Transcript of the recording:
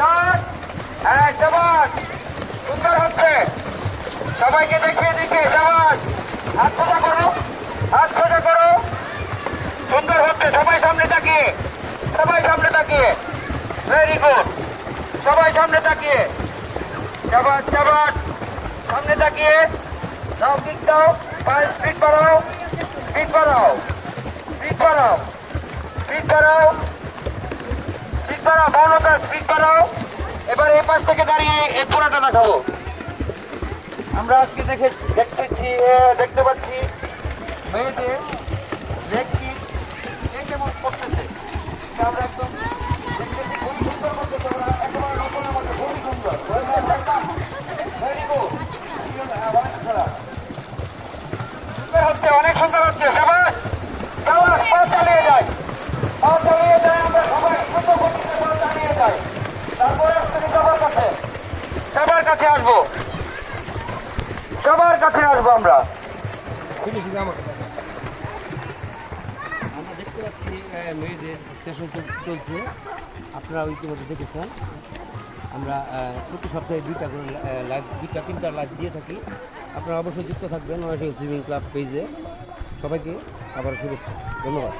Start. হ্যাঁ সবাস সুন্দর হচ্ছে। সবাইকে দেখিয়ে দিকে সবাস হাত সোজা করো। হাত সোজা করো। সুন্দর হচ্ছে, সবাই সামনে তাকিয়ে। সবাই সামনে তাকিয়ে। ভেরি গুড সবাই সামনে তাকিয়ে। সবাস সবাস সামনে তাকিয়ে। দাও কিক দাও। পায়ে স্পিড বাড়াও। স্পিড বাড়াও। স্পিড বাড়াও। স্পিড বাড়াও। বাড়াও বলতা স্পিড বাড়াও এবার এই পাশ থেকে দাঁড়িয়ে এই পুরাটা দেখাবো। আমরা আজকে দেখে দেখতেছি দেখতে পাচ্ছি মেয়েদের কাছে আসব। সবার কাছে আসব আমরা। দেখতে পাচ্ছি মেয়েদের সেশন চলছে, আপনারা ইতিমধ্যে দেখেছেন। আমরা প্রতি সপ্তাহে দুইটা করে লাইভ দুইটা, তিনটা লাইভ দিয়ে থাকি। আপনারা অবশ্যই যুক্ত থাকবেন নয়টি সুইমিং ক্লাব পেজে সবাইকে আবার শুভেচ্ছা। ধন্যবাদ।